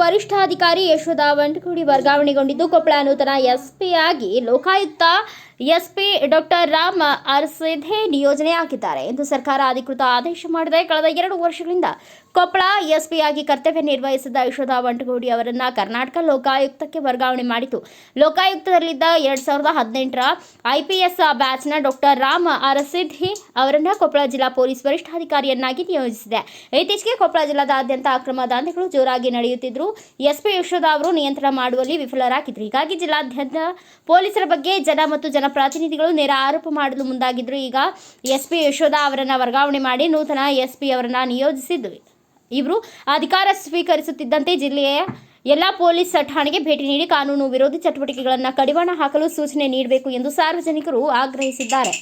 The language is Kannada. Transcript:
ವರಿಷ್ಠಾಧಿಕಾರಿ ಯಶೋಧ ವಂಟಗುಡಿ ವರ್ಗಾವಣೆಗೊಂಡಿದ್ದು, ಕೊಪ್ಪಳ ನೂತನ ಎಸ್ಪಿ ಆಗಿ ಲೋಕಾಯುಕ್ತ ಎಸ್ಪಿ ಡಾಕ್ಟರ್ ರಾಮ್ ನಿಯೋಜನೆ ನಿಯೋಜನೆಯಾಗಿದ್ದಾರೆ ಎಂದು ಸರ್ಕಾರ ಅಧಿಕೃತ ಆದೇಶ ಮಾಡಿದೆ. ಕಳೆದ ಎರಡು ವರ್ಷಗಳಿಂದ ಕೊಪ್ಪಳ ಎಸ್ಪಿ ಆಗಿ ಕರ್ತವ್ಯ ನಿರ್ವಹಿಸಿದ ಯಶೋಧ ವಂಟಗೋಡಿ ಅವರನ್ನ ಕರ್ನಾಟಕ ಲೋಕಾಯುಕ್ತಕ್ಕೆ ವರ್ಗಾವಣೆ ಮಾಡಿತು. ಲೋಕಾಯುಕ್ತದಲ್ಲಿದ್ದ ಎರಡ್ ಸಾವಿರದ ಹದಿನೆಂಟರ ಐಪಿಎಸ್ ಬ್ಯಾಚ್ನ ಡಾಕ್ಟರ್ ರಾಮ ಅರಸಿದ್ಧಿ ಅವರನ್ನ ಕೊಪ್ಪಳ ಜಿಲ್ಲಾ ಪೊಲೀಸ್ ವರಿಷ್ಠಾಧಿಕಾರಿಯನ್ನಾಗಿ ನಿಯೋಜಿಸಿದೆ. ಇತ್ತೀಚೆಗೆ ಕೊಪ್ಪಳ ಜಿಲ್ಲಾದಾದ್ಯಂತ ಅಕ್ರಮ ದಂಧೆಗಳು ಜೋರಾಗಿ ನಡೆಯುತ್ತಿದ್ರು ಎಸ್ಪಿ ಯಶೋಧ ಅವರು ನಿಯಂತ್ರಣ ಮಾಡುವಲ್ಲಿ ವಿಫಲರಾಗಿದ್ರು ಹೀಗಾಗಿ ಜಿಲ್ಲಾದ್ಯಂತ ಪೊಲೀಸರ ಬಗ್ಗೆ ಜನ ಮತ್ತು ಜನಪ್ರತಿನಿಧಿಗಳು ನೇರ ಆರೋಪ ಮಾಡಲು ಮುಂದಾಗಿದ್ರು ಈಗ ಎಸ್ಪಿ ಯಶೋಧ ಅವರನ್ನ ವರ್ಗಾವಣೆ ಮಾಡಿ ನೂತನ ಎಸ್ಪಿ ಅವರನ್ನ ನಿಯೋಜಿಸಿದ್ದು ಇವರು. ಅಧಿಕಾರ ಸ್ವೀಕರಿಸುತ್ತಿದ್ದಂತೆ ಜಿಲ್ಲೆಯ ಎಲ್ಲ ಪೊಲೀಸ್ ಠಾಣೆಗೆ ಭೇಟಿ ನೀಡಿ ಕಾನೂನು ವಿರೋಧಿ ಚಟುವಟಿಕೆಗಳನ್ನು ಕಡಿವಾಣ ಹಾಕಲು ಸೂಚನೆ ನೀಡಬೇಕು ಎಂದು ಸಾರ್ವಜನಿಕರು ಆಗ್ರಹಿಸಿದ್ದಾರೆ.